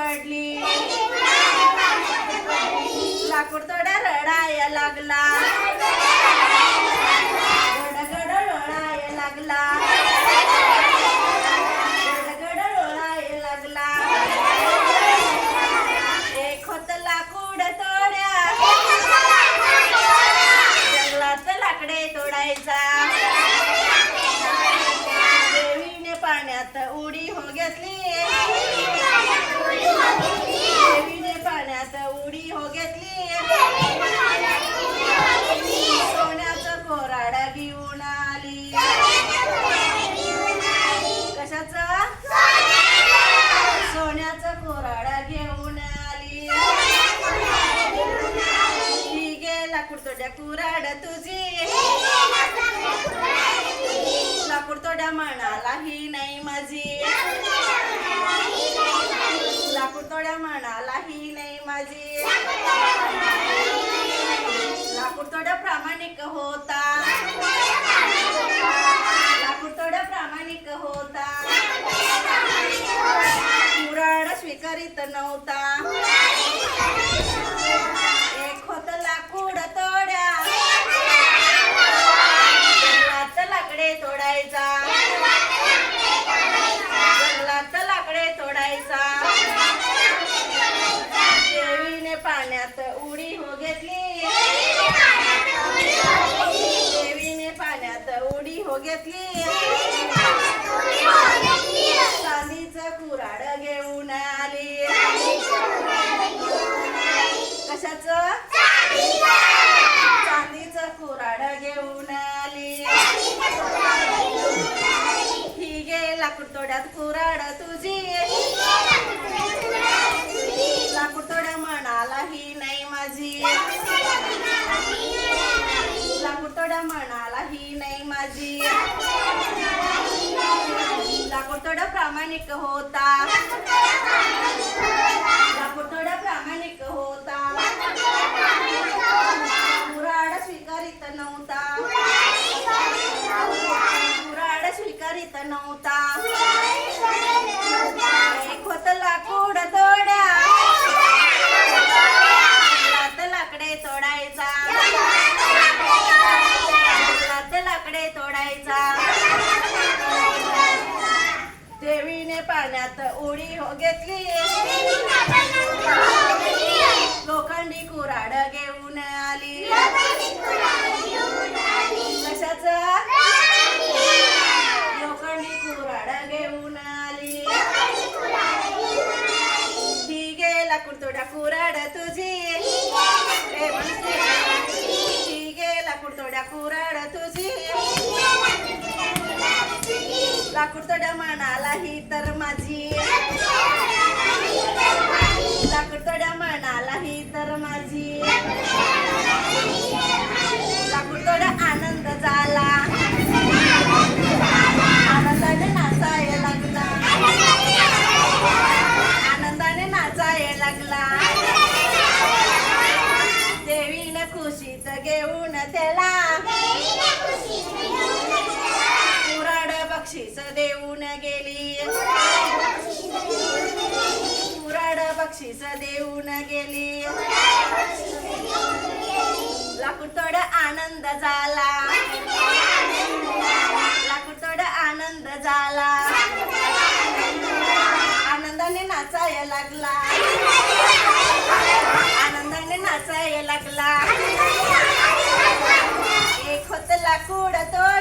पडली. लाकूड तोड्या रडाया लागला. गडगड रडाया लागला गडगड रडाया लागला एक होत लाकूड तोड्या जंगलात लाकडे तोडायचा देवीने पाण्यात उडी हो घेतली देवीने पाण्यात उडी हो घेतली सोन्याचं कोराड घेऊन आली कशाचं सोन्याचं कोराड घेऊन आली ही गेला कुडतोड्या कुराड तुझी. लाकूड तोड्या म्हणाला ही नाही माझी. लाकूड तोड्या म्हणाला ही नाही माझी. लाकूड प्रामाणिक होता. लाकूड प्रामाणिक होता. कुराड स्वीकारित नव्हता एक होत लाकूड तोड्या जंगलात लाकडे तोडायचा जंगलात लाकडे तोडायचा देवीने पाण्यात उडी हो घेतली देवीने पाण्यात हो घेतली. चांदीचं कुराड घेऊन आली. कशाच? चांदीचं कुराड घेऊन आली. ही गे लाकूड तोड्यात कुराड तुझी. लाकूड तोड्या म्हणाला ही नाही माझी लाकूड तोड्या म्हणाला ही नाही माझी लाकूड प्रामाणिक होता। लाकूड प्रामाणिक होता। मुराड स्वीकारित नव्हता। मुराड स्वीकारित नव्हता। एक होत लाकूड तोड्या उडी हो घेतली. लोखंडी कुराड घेऊन आली. कशाच? लोखंडी कुराड घेऊन आली. ती गेला कुडतोड्या कुराड तुझी. ती म्हणते. ही गेला कुराड तुझी. लाकूड तोड्या म्हणाला ही तर माझी. घेऊन त्याला. मुराड बक्षीस देऊन गेली. मुराड बक्षीस देऊन गेली. लाकूड आनंद झाला. लाकूड आनंद झाला. आनंदाने नाचाय लागला. आनंदाने नाचाय लागला. एक होत लाकूड तोड्या